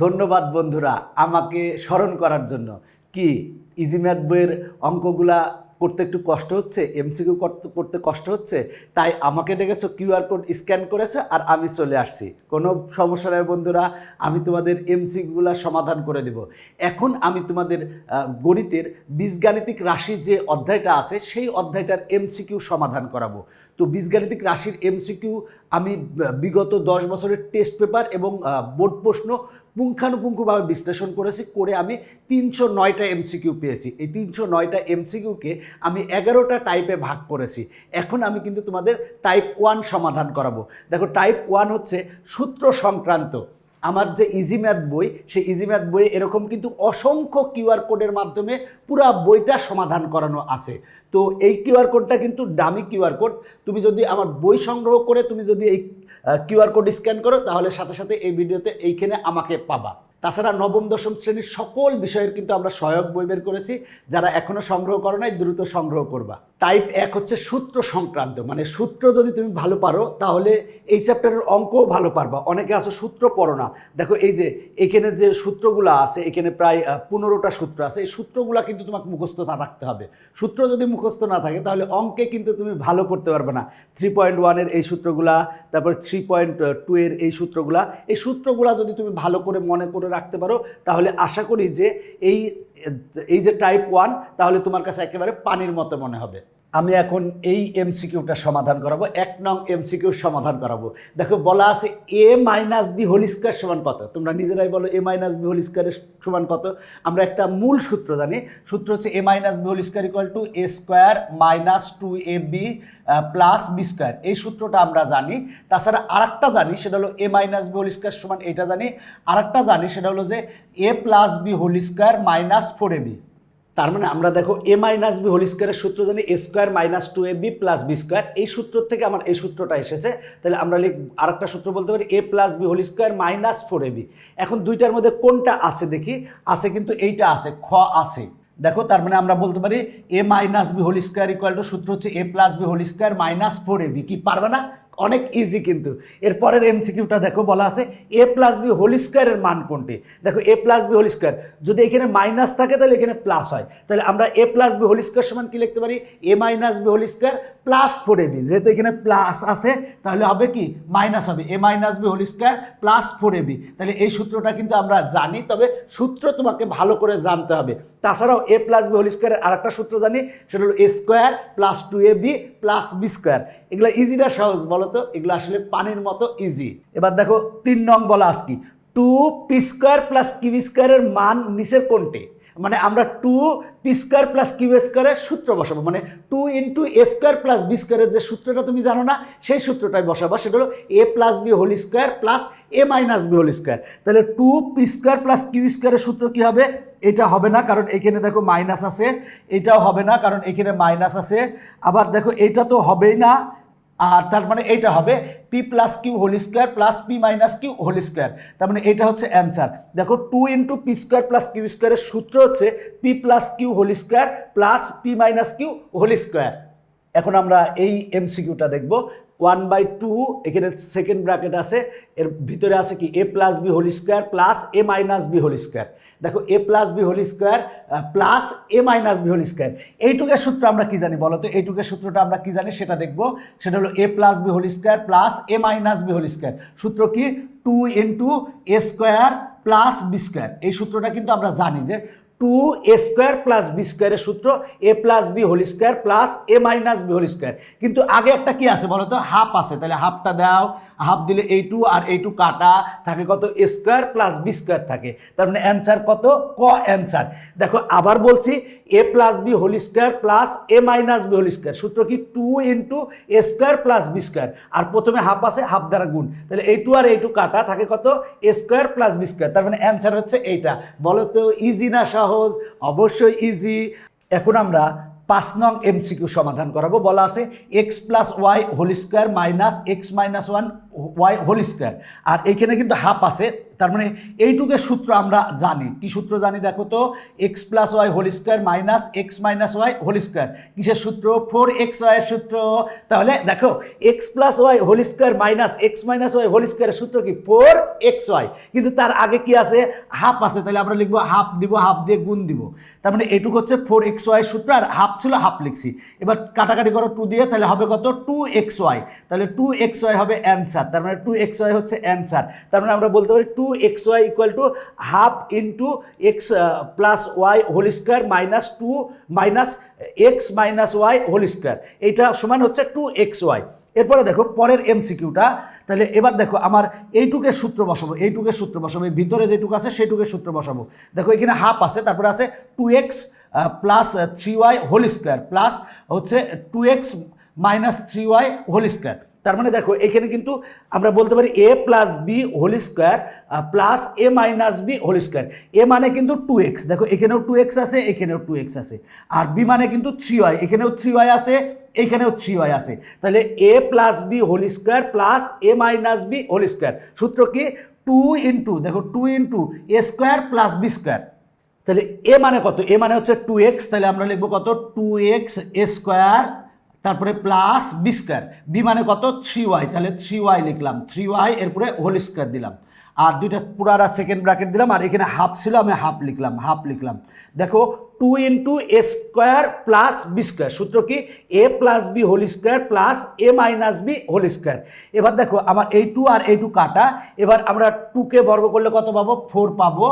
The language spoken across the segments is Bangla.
ধন্যবাদ বন্ধুরা আমাকে স্মরণ করার জন্য। কি ইজি ম্যাথ বইয়ের অঙ্কগুলা করতে একটু কষ্ট হচ্ছে? এমসিকিউ করতে কষ্ট হচ্ছে? তাই আমাকে ডেকেছো কিউআর কোড স্ক্যান করেছে আর আমি চলে আসছি। কোনো সমস্যা নেই বন্ধুরা, আমি তোমাদের এমসিকিউগুলা সমাধান করে দেব। এখন আমি তোমাদের গণিতের বীজগাণিতিক রাশি যে অধ্যায়টা আছে, সেই অধ্যায়টার এমসিকিউ সমাধান করাবো। তো বীজগাণিতিক রাশির এমসিকিউ আমি বিগত দশ বছরের টেস্ট পেপার এবং বোর্ড প্রশ্ন পুঙ্খানুপুঙ্খভাবে বিশ্লেষণ করেছি, করে আমি তিনশো নয়টা এমসিকিউ পেয়েছি। এই তিনশো নয়টা এমসিকিউকে আমি এগারোটা টাইপে ভাগ করেছি। এখন আমি কিন্তু তোমাদের টাইপ ওয়ান সমাধান করাবো। দেখো টাইপ ওয়ান হচ্ছে সূত্র সংক্রান্ত। আমার যে ইজি ম্যাথ বই, সেই ইজি ম্যাথ বইয়ে এরকম কিন্তু অসংখ্য কিউআর কোডের মাধ্যমে পুরা বইটা সমাধান করানো আছে। তো এই কিউআর কোডটা কিন্তু ডামি কিউআর কোড তুমি যদি আমার বই সংগ্রহ করে তুমি যদি এই কিউআর কোড স্ক্যান করো, তাহলে সাথে সাথে এই ভিডিওতে এইখানে আমাকে পাবা। তাছাড়া নবম, দশম শ্রেণির সকল বিষয়ের কিন্তু আমরা সহায়ক বই বের করেছি। যারা এখনও সংগ্রহ করো নাই, দ্রুত সংগ্রহ করবা। টাইপ এক হচ্ছে সূত্র সংক্রান্ত। মানে সূত্র যদি তুমি ভালো পারো, তাহলে এই চ্যাপ্টারের অঙ্কও ভালো পারবা। অনেকে আছো সূত্র পড়ো না। দেখো এই যে এখানে যে সূত্রগুলো আছে, এখানে প্রায় পনেরোটা সূত্র আছে। এই সূত্রগুলো কিন্তু তোমাকে মুখস্থ রাখতে হবে। সূত্র যদি মুখস্থ না থাকে, তাহলে অঙ্কে কিন্তু তুমি ভালো করতে পারবে না। থ্রি পয়েন্ট ওয়ানের এই সূত্রগুলা, তারপর থ্রি পয়েন্ট টু এর এই সূত্রগুলা। এই সূত্রগুলা যদি তুমি ভালো করে মনে করে রাখতে পারো, তাহলে আশা করি যে এই এই যে টাইপ ওয়ান তাহলে তোমার কাছে একেবারে পানির মতো মনে হবে। আমি এখন এই এমসিকিউটা সমাধান করাবো, এক নং এমসিকিউ সমাধান করাবো। দেখো, বলা আছে A minus B whole square সমান কত? তোমরা নিজেরাই বলো এ মাইনাস বি হোল স্কোয়ারের সমান কত? আমরা একটা মূল সূত্র জানি, সূত্র হচ্ছে A minus B whole square equal to A square minus two A B plus B square এই সূত্রটা আমরা জানি। তাছাড়া আরেকটা জানি, সেটা হলো A minus B whole square সমান এটা জানি। আরেকটা জানি, সেটা হলো যে A plus B whole square minus four A B তার মানে আমরা দেখো এ মাইনাস বি হোল স্কোয়ারের সূত্র জানি A square minus two A B plus B square এই সূত্র থেকে আমার এই সূত্রটা এসেছে। তাহলে আমরা লিখ, আরেকটা সূত্র বলতে পারি A plus B whole square minus four A B এখন দুইটার মধ্যে কোনটা আছে দেখি? আছে কিন্তু এইটা আছে, খ আছে। দেখো, তার মানে আমরা বলতে পারি A minus B whole square equal to সূত্র হচ্ছে A plus B whole square minus four A B কি, পারবে না? অনেক ইজি কিন্তু। এরপরের এমসিকিউটা দেখো, বলা আছে এ প্লাস বি হোল স্কোয়ারের মান কোনটি? দেখো A plus B whole square যদি এখানে মাইনাস থাকে তাহলে এখানে প্লাস হয়। তাহলে আমরা A plus B whole square সমান কি লিখতে পারি? A minus B whole square plus four A B যেহেতু এখানে প্লাস আছে, তাহলে হবে কি? মাইনাস হবে। A minus B whole square plus four A B তাহলে এই সূত্রটা কিন্তু আমরা জানি, তবে সূত্র তোমাকে ভালো করে জানতে হবে। তাছাড়াও এ প্লাস বি হোল স্কোয়ারের আরেকটা সূত্র জানি, সেটা হলো A square plus two A B plus B square এগুলো ইজিটা সহজ বলো তো? এগুলো আসলে পানির মতো ইজি এবার দেখো, তিন নং বলা আজকি two P square plus Q স্কোয়ারের মান নিচের কোনটি? মানে আমরা two P square plus Q স্কোয়ারের সূত্র বসাবো। মানে two into A square plus B স্কোয়ারের যে সূত্রটা তুমি জানো না, সেই সূত্রটাই বসাবো। সেটা হলো A plus B whole square plus A minus B whole square তাহলে two P square plus Q স্কোয়ারের সূত্র কী হবে? এটা হবে না, কারণ এখানে দেখো মাইনাস আছে। এটাও হবে না, কারণ এখানে মাইনাস আছে। আবার দেখো, এটা তো হবেই না। আর তার মানে এটা হবে P plus Q whole square plus P minus Q whole square তার মানে এটা হচ্ছে অ্যান্সার দেখো two into P square plus Q স্কোয়ারের সূত্র হচ্ছে P plus Q whole square plus P minus Q whole square এখন আমরা এই এমসিকিউটা দেখব। ওয়ান বাই টু, এখানে সেকেন্ড ব্র্যাকেট আছে, এর ভিতরে আছে কি? A plus B whole square plus A minus B whole square. দেখো, A plus B whole square plus A minus B whole square. এইটুকের সূত্র আমরা কি জানি বলো তো? এইটুকের সূত্রটা আমরা কি জানি? সেটা দেখব। সেটা হলো A plus B whole square plus A minus B whole square. সূত্র কি? Two into A square plus B square. এই সূত্রটা কিন্তু আমরা জানি যে two A square plus B স্কোয়ারের সূত্র A plus B whole square plus A minus B whole square কিন্তু আগে একটা কি আছে বলো তো? হাফ আছে। তাহলে হাফটা দাও। হাফ দিলে এই টু আর এই টু কাটা। থাকে কত? A square plus B square থাকে। তার মানে অ্যান্সার কত? ক অ্যান্সার দেখো, আবার বলছি A plus B whole square plus A minus B whole square সূত্র কি? Two into A square plus B square আর প্রথমে হাফ আছে হাফ দ্বারা গুণ। তাহলে এই টু আর এই টু কাটা। থাকে কত? A square plus B square তার মানে অ্যান্সার হচ্ছে এইটা বলো তো ইজি না সহজ? অবশ্যই ইজি এখন আমরা পাঁচ নং এমসিকিউ সমাধান করাবো। বলা আছে X plus Y whole square minus X minus one Y whole square আর এইখানে কিন্তু হাফ আছে তার মানে এইটুকের সূত্র আমরা জানি। কি সূত্র জানি দেখো তো? X plus Y whole square minus X minus Y whole square কিসের সূত্র? ফোর এক্স ওয়াইয়ের সূত্র। তাহলে দেখো X plus Y whole square minus X minus Y whole স্কোয়ারের সূত্র কি? ফোর এক্স ওয়াই কিন্তু তার আগে কি আছে? হাফ আছে। তাহলে আমরা লিখব হাফ দিব হাফ দিয়ে গুণ দিব। তার মানে এটুকু হচ্ছে ফোর এক্স ওয়াই সূত্র, আর হাফ ছিল হাফ লিখছি। এবার কাটাকাটি করো টু দিয়ে, তাহলে হবে কত? টু এক্স ওয়াই তাহলে টু এক্স ওয়াই হবে অ্যান্সার তার মানে টু এক্স ওয়াই হচ্ছে অ্যান্সার তার মানে আমরা বলতে পারি two X Y equal to half into X plus Y whole square minus two minus X minus Y whole square এইটা সমান হচ্ছে টু এক্স ওয়াই এরপরে দেখো পরের এমসিকিউটা তাহলে এবার দেখো আমার এইটুকের সূত্র বসাবো এইটুকের সূত্র বসাবো ভিতরে যেটুকু আছে সেইটুকের সূত্র বসাবো। দেখো এখানে হাফ আছে, তারপরে আছে two X plus three Y whole square plus হচ্ছে two X minus three Y whole square তার মানে দেখো, এখানে কিন্তু আমরা বলতে পারি A plus B whole square plus A minus B whole square A মানে কিন্তু টু এক্স দেখো, এখানেও টু এক্স আছে, এখানেও টু এক্স আছে। আর বি মানে কিন্তু থ্রি ওয়াই এখানেও থ্রি ওয়াই আছে এইখানেও থ্রি ওয়াই আছে। তাহলে A plus B whole square plus A minus B whole square সূত্র কি? টু ইন্টু দেখো two into A square plus B square তাহলে এ মানে কত? এ মানে হচ্ছে টু এক্স তাহলে আমরা লিখব কত? টু এক্স এ স্কোয়ার তারপরে প্লাস বি স্কোয়ার বি মানে কত? থ্রি ওয়াই তাহলে থ্রি ওয়াই লিখলাম। থ্রি ওয়াই এরপরে হোল স্কোয়ার দিলাম। আর দুইটা পুরারা সেকেন্ড ব্র্যাকেট দিলাম, আর এখানে হাফ ছিল, আমি হাফ লিখলাম হাফ লিখলাম। দেখো two into A square plus B square সূত্র কি? A plus B whole square plus A minus B whole square এবার দেখো, আমার এই টু আর এই টু কাটা, এবার আমরা টুকে বর্গ করলে কত পাবো? ফোর পাবো।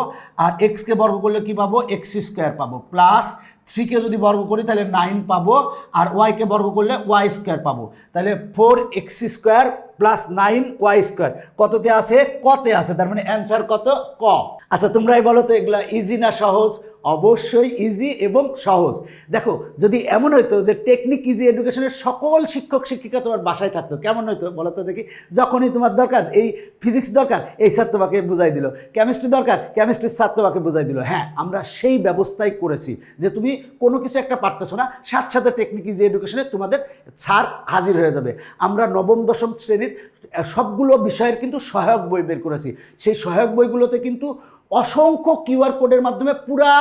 আর এক্সকে বর্গ করলে কি পাবো? এক্স স্কোয়ার পাবো। প্লাস থ্রিকে যদি বর্গ করি, তাহলে নাইন পাবো আর ওয়াইকে বর্গ করলে ওয়াই স্কোয়ার পাবো। তাহলে four X square plus nine Y square. কততে আছে? কতে আছে, তার মানে অ্যান্সার কত? ক। আচ্ছা তোমরাই বলো তো, এগুলা ইজি না সহজ? অবশ্যই ইজি এবং সহজ। দেখো, যদি এমন হতো যে টেকনিক ইজি এডুকেশনের সকল শিক্ষক, শিক্ষিকা তোমার বাসায় থাকতো, কেমন হতো বলো তো দেখি? যখনই তোমার দরকার, এই ফিজিক্স দরকার, এই স্যার তোমাকে বুঝাই দিল। কেমিস্ট্রি দরকার কেমিস্ট্রির স্যার তোমাকে বুঝাই দিল। হ্যাঁ আমরা সেই ব্যবস্থাই করেছি যে তুমি কোনো কিছু একটা পারতেছো না, সাথে সাথে টেকনিক ইজি এডুকেশনে তোমাদের ছাড় হাজির হয়ে যাবে। আমরা নবম, দশম শ্রেণির সবগুলো বিষয়ের কিন্তু সহায়ক বই বের করেছি। সেই সহায়ক বইগুলোতে কিন্তু অসংখ্য কিউআর কোডের মাধ্যমে পুরা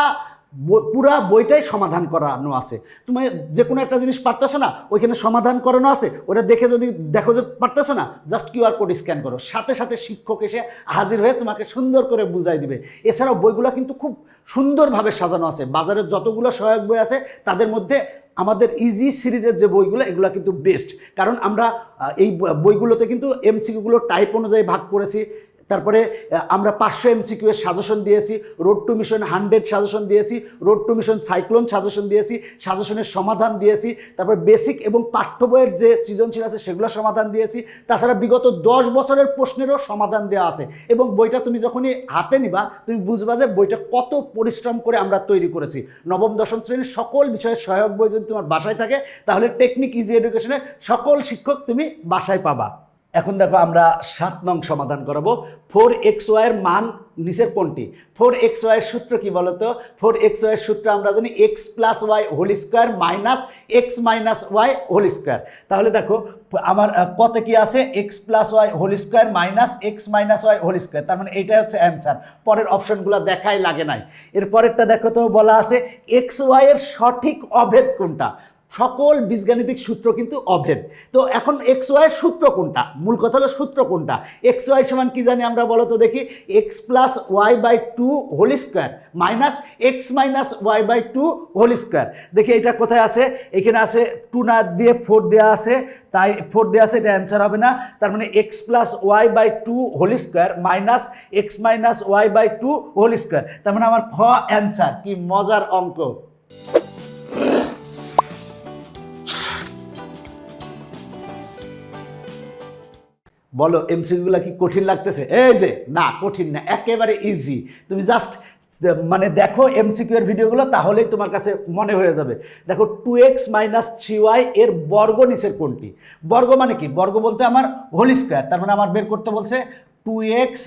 পুরা বইটাই সমাধান করানো আছে। তুমি যে কোনো একটা জিনিস পারতেছো না, ওইখানে সমাধান করানো আছে, ওটা দেখে যদি দেখো যে পারতেছো না জাস্ট কিউআর কোড স্ক্যান করো। সাথে সাথে শিক্ষক এসে হাজির হয়ে তোমাকে সুন্দর করে বুঝাই দিবে। এছাড়াও বইগুলো কিন্তু খুব সুন্দরভাবে সাজানো আছে। বাজারের যতগুলো সহায়ক বই আছে, তাদের মধ্যে আমাদের ইজি সিরিজের যে বইগুলো, এগুলো কিন্তু বেস্ট কারণ আমরা এই বইগুলোতে কিন্তু এমসিকিউগুলো টাইপ অনুযায়ী ভাগ করেছি। তারপরে আমরা পাঁচশো এমসিকিউ এর সাজেশন দিয়েছি, road to mission hundred suggestion দিয়েছি, road to mission cyclone suggestion দিয়েছি, সাজেশনের সমাধান দিয়েছি, তারপর বেসিক এবং পাঠ্য বইয়ের যে সৃজনশীল আছে সেগুলো সমাধান দিয়েছি, তাছাড়া বিগত দশ বছরের প্রশ্নেরও সমাধান দেওয়া আছে এবং বইটা তুমি যখনই হাতে নিবা, তুমি বুঝবা যে বইটা কত পরিশ্রম করে আমরা তৈরি করেছি। নবম, দশম শ্রেণির সকল বিষয়ের সহায়ক বই যদি তোমার বাসায় থাকে, তাহলে টেকনিক ইজি এডুকেশনের সকল শিক্ষক তুমি বাসায় পাবা। এখন দেখো আমরা সাত নং সমাধান করাবো। ফোর এক্স ওয়াইয়ের মান নিচের কোনটি? ফোর এক্স ওয়াইয়ের সূত্র কি বলতো? ফোর এক্স ওয়াইয়ের সূত্র আমরা জানি X plus Y whole square minus X minus Y whole square তাহলে দেখো, আমার কত কি আছে? X plus Y whole square minus X minus Y whole square তার মানে এইটাই হচ্ছে অ্যান্সার পরের অপশনগুলো দেখাই লাগে নাই। এর পরেরটা দেখো তো বলা আছে এক্স ওয়াইয়ের সঠিক অভেদ কোনটা? সকল বীজগাণিতিক সূত্র কিন্তু অভেদ। তো এখন এক্স ওয়াইয়ের সূত্র কোনটা? মূল কথা হলো সূত্র কোনটা? এক্স ওয়াই সমান কী জানি আমরা বলো তো দেখি। X plus Y by two whole square minus X minus Y by two whole square দেখি এটা কোথায় আছে? এখানে আছে টু না দিয়ে ফোর দেওয়া আছে। তাই ফোর দেওয়া আছে, এটা অ্যান্সার হবে না। তার মানে X plus Y by two whole square minus X minus Y by two whole square তার মানে আমার খ অ্যান্সার কি মজার অঙ্ক। বলো এমসিকিউগুলো কি কঠিন লাগতেছে? এই যে, না, কঠিন না, একেবারে ইজি তুমি জাস্ট মানে দেখো এমসিকিউ এর ভিডিওগুলো তাহলেই তোমার কাছে মনে হয়ে যাবে। দেখো two X minus three Y এর বর্গ নিচের কোনটি? বর্গ মানে কি? বর্গ বলতে আমার হোল স্কোয়ার তার মানে আমার বের করতে বলছে টু এক্স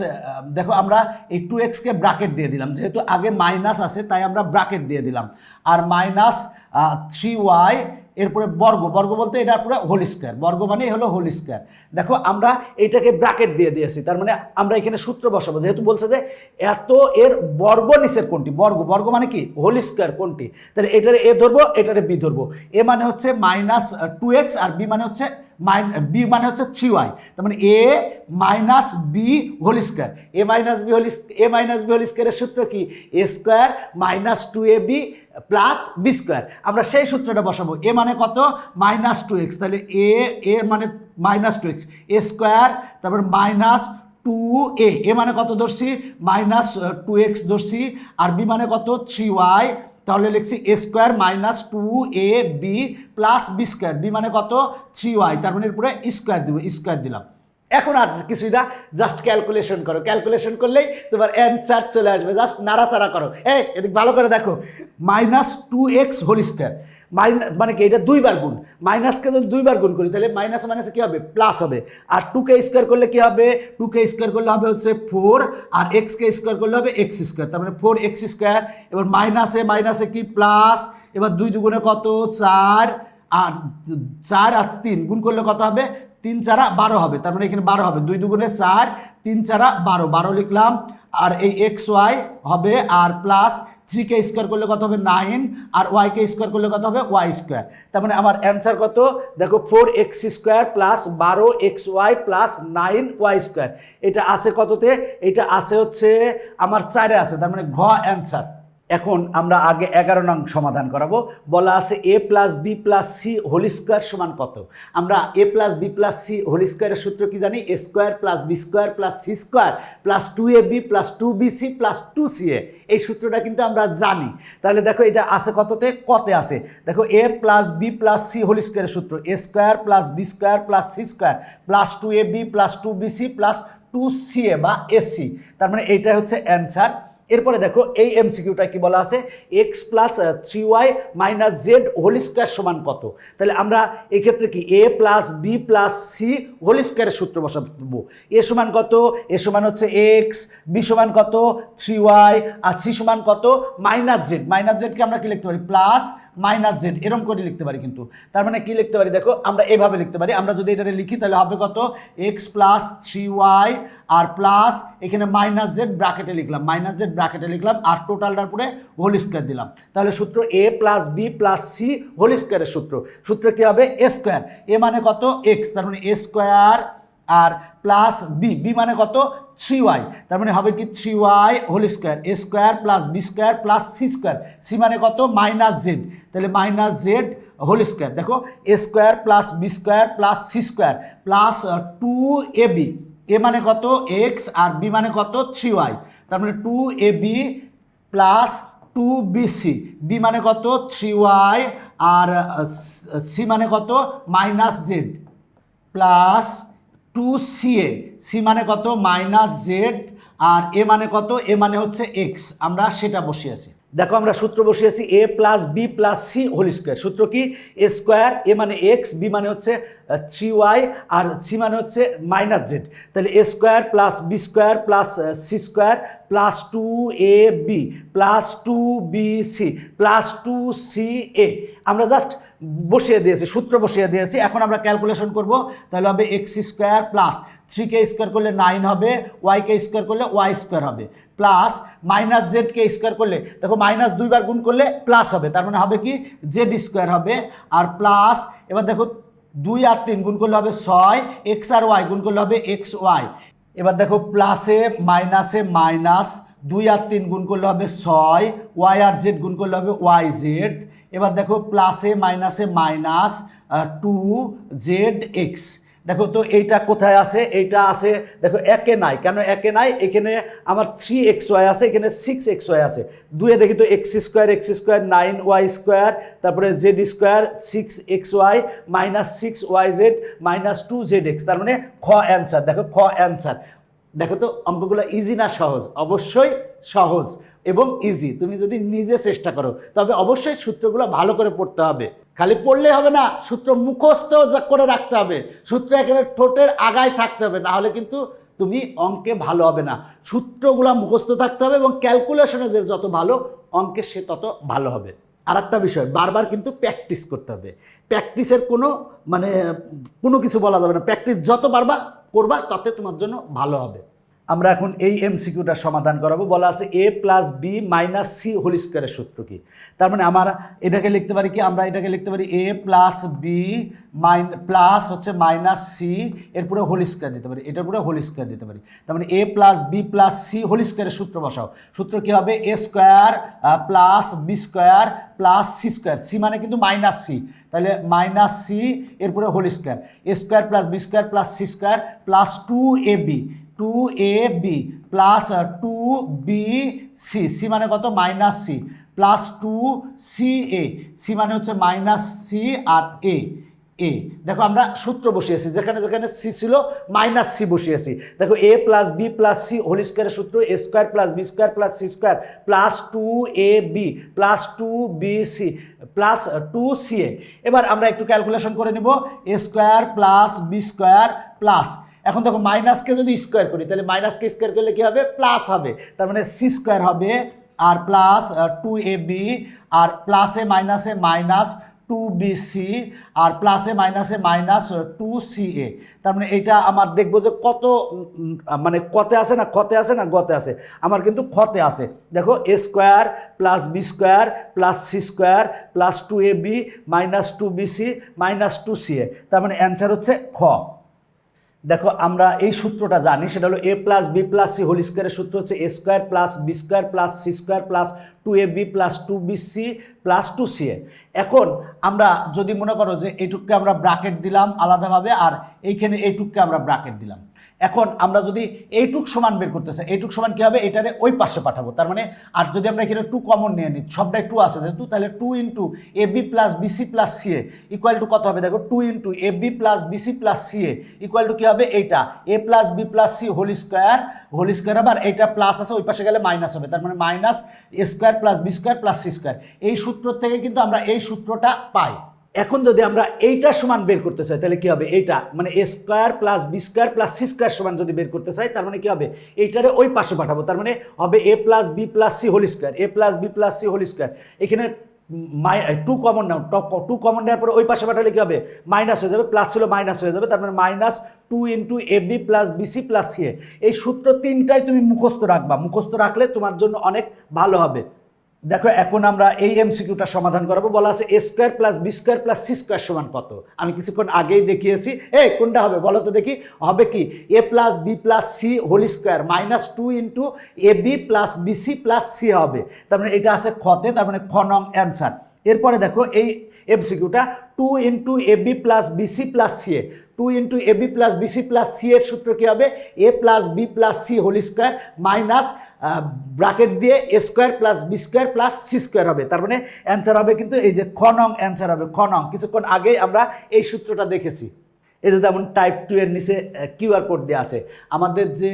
দেখো আমরা এই টু এক্সকে ব্রাকেট দিয়ে দিলাম। যেহেতু আগে মাইনাস আছে, তাই আমরা ব্রাকেট দিয়ে দিলাম। আর মাইনাস থ্রি ওয়াই এরপরে বর্গ বর্গ বলতে এটা পুরো হোল স্কোয়ার বর্গ মানে হলো হোল স্কোয়ার দেখো, আমরা এইটাকে ব্র্যাকেট দিয়ে দিয়েছি, তার মানে আমরা এখানে সূত্র বসাবো। যেহেতু বলছে যে এত এর বর্গ নিচের কোনটি? বর্গ। বর্গ মানে কি? হোল স্কোয়ার কোনটি? তাহলে এটারে এ ধরবো, এটারে বি ধরবো। এ মানে হচ্ছে মাইনাস টু এক্স আর বি মানে হচ্ছে মাইন বি মানে হচ্ছে থ্রি ওয়াই তার মানে A minus B whole square A minus B whole A minus B whole স্কোয়ারের সূত্র কি? A square minus two A B plus B square আমরা সেই সূত্রটা বসাবো। এ মানে কত? মাইনাস টু এক্স তাহলে এ এ মানে minus two X A square তারপর মাইনাস টু এ এ মানে কত ধরছি? মাইনাস টু এক্স ধরছি। আর বি মানে কত? থ্রি ওয়াই তাহলে লিখছি A square minus two A B plus B square B মানে কত? থ্রি ওয়াই তার মানে এরপরে স্কোয়ার দিব স্কোয়ার দিলাম। এখন আর কিছুই না জাস্ট ক্যালকুলেশন করো। ক্যালকুলেশন করলেই তোমার অ্যান্সার চলে আসবে। জাস্ট নাড়াচাড়া করো। এই, এদিক ভালো করে দেখো। Minus two X whole square minus মানে কি, এটা দুইবার গুণ। মাইনাসকে যদি দুইবার গুণ করি, তাহলে মাইনাস মাইনাসে কী হবে? প্লাস হবে। আর টুকে স্কোয়ার করলে কী হবে? টুকে স্কোয়ার করলে হবে হচ্ছে ফোর আর এক্সকে স্কোয়ার করলে হবে এক্স স্কোয়ার তার মানে ফোর এক্স স্কোয়ার এবার মাইনাসে মাইনাসে কি? প্লাস এবার দুই দুগুণে কত? চার। আর চার আর তিন। গুণ করলে কত হবে? তিন চারা বারো হবে, তার মানে এখানে বারো হবে। দুই দুগুণে চার, তিন চারা বারো বারো লিখলাম। আর এই এক্স ওয়াই হবে আর প্লাস থ্রিকে স্কোয়ার করলে কত হবে? নাইন আর ওয়াইকে স্কোয়ার করলে কত হবে? ওয়াই স্কোয়ার তার মানে আমার অ্যান্সার কত? দেখো ফোর এক্স স্কোয়ার প্লাস বারো X Y plus nine Y square এটা আছে কততে? এটা আছে হচ্ছে, আমার চারে আছে, তার মানে ঘ অ্যান্সার এখন আমরা আগে এগারো নং সমাধান করাবো। বলা আছে A plus B plus C whole square সমান কত? আমরা A plus B plus C whole স্কোয়ারের সূত্র কি জানি? A square plus B square plus C square plus two A B plus two B C plus two C A. এই সূত্রটা কিন্তু আমরা জানি। তাহলে দেখো এটা আছে কততে? কতে আছে। দেখো A plus B plus C whole স্কোয়ারের সূত্র। A square plus B square plus C square plus two A B plus two B C plus two C A বা এসি তার মানে এইটাই হচ্ছে অ্যান্সার। এরপরে দেখো এই এমসিকিউটা কি বলা আছে? X plus three Y minus Z whole square সমান কত? তাহলে আমরা এক্ষেত্রে কি A plus B plus C whole স্কোয়ারের সূত্র বসাবো। এ সমান কত? এ সমান হচ্ছে এক্স বি সমান কত? থ্রি ওয়াই আর সি সমান কত? মাইনাস জেড মাইনাস জেডকে আমরা কি লিখতে পারি? প্লাস মাইনাস জেড এরম করে লিখতে পারি কিন্তু। তার মানে কি লিখতে পারি? দেখো, আমরা এভাবে লিখতে পারি। আমরা যদি এটা লিখি, তাহলে হবে কত? এক্স প্লাস থ্রি ওয়াই আর প্লাস এখানে মাইনাস জেড ব্র্যাকেটে লিখলাম। মাইনাস জেড ব্র্যাকেটে লিখলাম আর টোটালটার পরে হোল স্কোয়ার দিলাম। তাহলে সূত্র A plus B plus C whole স্কোয়ারের সূত্র। সূত্র কী হবে? এ স্কোয়ার এ মানে কত? এক্স তার মানে এ স্কোয়ার আর প্লাস বি বি মানে কত? থ্রি ওয়াই তার মানে হবে কি three Y whole square A square plus B square plus C square C মানে কত? মাইনাস জেড তাহলে মাইনাস জেড হোল স্কোয়ার দেখো A square plus B square plus C square plus two A B A মানে কত? এক্স আর বি মানে কত? থ্রি ওয়াই তার মানে two A B plus two B C B মানে কত? থ্রি ওয়াই আর সি মানে কত? Minus Z plus two C A C মানে কত? মাইনাস জেড আর এ মানে কত? এ মানে হচ্ছে এক্স আমরা সেটা বসিয়েছি। দেখো আমরা সূত্র বসিয়েছি A plus B plus C whole square সূত্র কি? এ স্কোয়ার এ মানে এক্স বি মানে হচ্ছে থ্রি ওয়াই আর সি মানে হচ্ছে মাইনাস জেড তাহলে A square plus B square plus C square plus two A B plus two B C plus two C A আমরা জাস্ট বসিয়ে দিয়েছি, সূত্র বসিয়ে দিয়েছি। এখন আমরা ক্যালকুলেশন করব, তাহলে হবে এক্স স্কোয়ার প্লাস থ্রি কে স্কোয়ার করলে নাইন হবে ওয়াই কে স্কোয়ার করলে ওয়াই স্কোয়ার হবে। প্লাস মাইনাস জেড কে স্কোয়ার করলে, দেখো মাইনাস দুইবার গুণ করলে প্লাস হবে, তার মানে হবে কি? জেড স্কোয়ার হবে, আর প্লাস এবার দেখো দুই আর তিন গুণ করলে হবে ছয় এক্স আর ওয়াই গুণ করলে হবে এক্স ওয়াই এবার দেখো প্লাসে মাইনাসে মাইনাস দুই আর তিন গুণ করলে হবে ছয় ওয়াই আর জেড গুণ করলে হবে ওয়াই জেড এবার দেখো প্লাসে, মাইনাসে, মাইনাস টু জেড এক্স দেখো তো এইটা কোথায় আছে? এইটা আছে, দেখো একে নাই। কেন একে নাই? এখানে আমার থ্রি এক্স ওয়াই আছে, এখানে সিক্স এক্স ওয়াই আছে। দুয়ে দেখি তো X square X square nine Y square তারপরে Z square six X Y minus six Y Z minus two Z X তার মানে খ অ্যান্সার দেখো খ অ্যান্সার দেখো তো, অঙ্কগুলো ইজি না সহজ? অবশ্যই সহজ এবং ইজি তুমি যদি নিজে চেষ্টা করো, তবে অবশ্যই সূত্রগুলো ভালো করে পড়তে হবে। খালি পড়লে হবে না, সূত্র মুখস্থ করে রাখতে হবে। সূত্র একেবারে ঠোঁটের আগায় থাকতে হবে না হলে কিন্তু তুমি অঙ্কে ভালো হবে না। সূত্রগুলো মুখস্থ থাকতে হবে এবং ক্যালকুলেশনে যে যত ভালো অঙ্কে সে তত ভালো হবে। আর একটা বিষয়, বারবার কিন্তু প্র্যাকটিস করতে হবে। প্র্যাকটিসের কোনো মানে কোনো কিছু বলা যাবে না। প্র্যাকটিস যত বারবার করবা তাতে তোমার জন্য ভালো হবে। আমরা এখন এই এমসিকিউটার সমাধান করাবো। বলা আছে A plus B minus C whole স্কোয়ারের সূত্র কি? তার মানে আমার এটাকে লিখতে পারি কি? আমরা এটাকে লিখতে পারি A plus B minus plus হচ্ছে মাইনাস সি এর পুরো হোল স্কোয়ার দিতে পারি। এটার পুরো হোল স্কোয়ার দিতে পারি। তার মানে A plus B plus C whole স্কোয়ারের সূত্র বসাও। সূত্র কি হবে? A square plus B square plus C square C মানে কিন্তু মাইনাস সি তাহলে মাইনাস সি এরপরে whole square A square plus B square plus C square plus two A B two A B plus two B C C মানে কত? Minus C plus two C A C মানে হচ্ছে মাইনাস সি আর এ এ দেখো, আমরা সূত্র বসিয়েছি। যেখানে যেখানে সি ছিল মাইনাস সি বসিয়েছি। দেখো A plus B plus C whole স্কোয়ারের সূত্র A square plus B square plus C square plus two A B plus two B C plus two C A এবার আমরা একটু ক্যালকুলেশন করে নেব। A square plus B square plus এখন দেখো মাইনাসকে যদি স্কোয়ার করি, তাহলে মাইনাসকে স্কোয়ার করলে কী হবে? প্লাস হবে। তার মানে সি স্কোয়ার হবে আর প্লাস টু এ বি আর প্লাসে মাইনাসে মাইনাস টু বি সি আর প্লাসে মাইনাসে মাইনাস টু সি এ তার মানে এটা আমার দেখব যে কত মানে কতে আছে না কতে আছে না, গতে আছে আমার কিন্তু খতে আছে দেখো A square plus B square plus C square plus two A B minus two B C minus two C A তার মানে অ্যান্সার হচ্ছে খ। দেখো, আমরা এই সূত্রটা জানি, সেটা হলো A plus B plus C whole স্কোয়ারের সূত্র হচ্ছে A square plus B square plus C square plus two A B plus two B C plus two C A এখন আমরা যদি মনে করো যে এইটুককে আমরা ব্রাকেট দিলাম আলাদাভাবে, আর এইখানে এইটুককে আমরা ব্রাকেট দিলাম। এখন আমরা যদি এইটুক সমান বের করতে চাই, এইটুক সমান কী হবে? এটারে ওই পাশে পাঠাবো। তার মানে আর যদি আমরা এখানে টু কমন নিয়ে নিই, সবটাই টু আছে যেহেতু, তাহলে two into A B plus BC plus C A equal to কত হবে? দেখো two into A B plus BC plus C A equal to কী হবে? এইটা। A plus B plus C whole square whole square আবার এইটা প্লাস আছে, ওই পাশে গেলে মাইনাস হবে। তার মানে minus A square plus B square plus C square এই সূত্র থেকে কিন্তু আমরা এই সূত্রটা পাই। এখন যদি আমরা এইটা সমান বের করতে চাই, তাহলে কি হবে? এইটা মানে A square plus B square plus C square সমান যদি বের করতে চাই, তার মানে কি হবে? এইটারে ওই পাশে পাঠাবো, তার মানে হবে A plus B plus C whole square A plus B plus C whole square এখানে মাই টু কমন নাও টু কমন নেওয়ার পরে ওই পাশে পাঠালে কি হবে? মাইনাস হয়ে যাবে প্লাস ছিল মাইনাস হয়ে যাবে, তার মানে minus two into A B plus BC plus C এই সূত্র তিনটাই তুমি মুখস্থ রাখবা, মুখস্থ রাখলে তোমার জন্য অনেক ভালো হবে। দেখো, এখন আমরা এই এমসিকিউটা সমাধান করাবো। বলা আছে A square plus B square plus C square সমান কত? আমি কিছুক্ষণ আগেই দেখিয়েছি। এ কোনটা হবে? বলো তো দেখি। হবে কি? A plus B plus C whole square minus two into A B plus BC plus C হবে। তার মানে এটা আছে খতে তার মানে খ নং অ্যান্সার এরপরে দেখো, এই এমসিকিউটা two into A B plus BC plus C A. Two into A B plus BC plus C এর সূত্র কী হবে? A plus B plus C whole square minus bracket দিয়ে A square plus B square plus C square হবে। তার মানে অ্যান্সার হবে কিন্তু এই যে খ নং অ্যান্সার হবে, খ নং। কিছুক্ষণ আগেই আমরা এই সূত্রটা দেখেছি। যে যেমন টাইপ টু এর নিচে কিউআর কোড দেওয়া আছে, আমাদের যে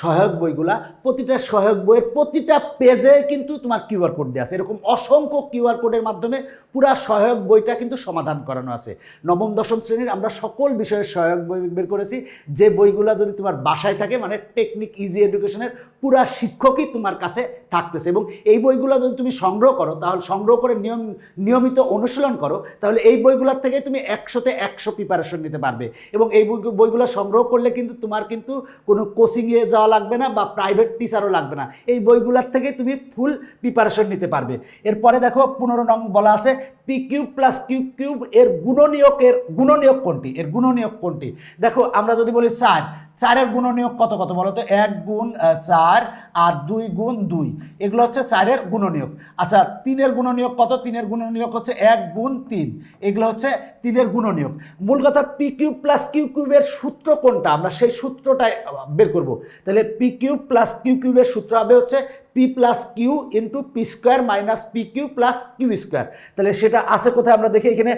সহায়ক বইগুলা, প্রতিটা সহায়ক বইয়ের প্রতিটা পেজে কিন্তু তোমার কিউআর কোড দেওয়া আছে। এরকম অসংখ্য কিউআর কোডের মাধ্যমে পুরা সহায়ক বইটা কিন্তু সমাধান করানো আছে। নবম, দশম শ্রেণির আমরা সকল বিষয়ের সহায়ক বই বের করেছি। যে বইগুলো যদি তোমার বাসায় থাকে মানে টেকনিক ইজি এডুকেশনের পুরা শিক্ষকই তোমার কাছে থাকতেছে এবং এই বইগুলো যদি তুমি সংগ্রহ করো, তাহলে সংগ্রহ করে নিয়ম, নিয়মিত অনুশীলন করো, তাহলে এই বইগুলোর থেকে তুমি একশোতে একশো প্রিপারেশন নিতে পারবে। এবং এই বই বইগুলো সংগ্রহ করলে কিন্তু তোমার কিন্তু কোনো কোচিংয়ে যাওয়া লাগবে না বা প্রাইভেট টিচারও লাগবে না। এই বইগুলোর থেকে তুমি ফুল প্রিপারেশন নিতে পারবে। এরপরে দেখো পনেরো নং বলা আছে P cube plus Q cube এর গুণনীয়কের গুণনীয়ক কোনটি? এর গুণনীয়ক কোনটি? দেখো আমরা যদি বলি চার চারের গুণনীয়ক কত কত বলো তো? এক গুণ চার আর দুই গুণ দুই। এগুলো হচ্ছে চারের গুণনীয়ক আচ্ছা তিনের গুণনীয়ক কত? তিনের গুণনীয়ক হচ্ছে এক গুণ তিন। এগুলো হচ্ছে তিনের গুণনীয়ক মূল কথা পি কিউব প্লাস কিউ কিউবের সূত্র কোনটা? আমরা সেই সূত্রটাই বের করব। তাহলে পি কিউব প্লাস কিউ কিউবের সূত্র হবে হচ্ছে P plus Q into P square minus P Q plus Q square তাহলে সেটা আছে কোথায়? আমরা দেখি এখানে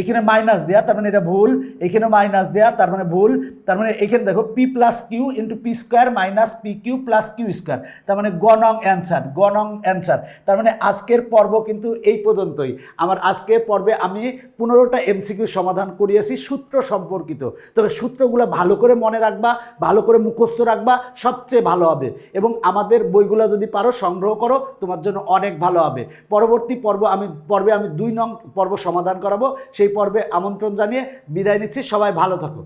এখানে মাইনাস দেওয়া তার মানে এটা ভুল। এখানে মাইনাস দেওয়া তার মানে ভুল। তার মানে এখানে দেখো P plus Q into P square minus P Q plus Q square তার মানে গনং অ্যান্সার গনং অ্যান্সার তার মানে আজকের পর্ব কিন্তু এই পর্যন্তই। আমার আজকের পর্বে আমি পনেরোটা এমসিকিউ সমাধান করিয়েছি, সূত্র সম্পর্কিত। তবে সূত্রগুলো ভালো করে মনে রাখবা, ভালো করে মুখস্থ রাখবা, সবচেয়ে ভালো হবে। এবং আমাদের বইগুলো যদি পারো, সংগ্রহ করো, তোমার জন্য অনেক ভালো হবে। পরবর্তী পর্ব আমি, পর্বে আমি দুই নং পর্ব সমাধান করাবো। সেই পর্বে আমন্ত্রণ জানিয়ে বিদায় নিচ্ছি। সবাই ভালো থাকো।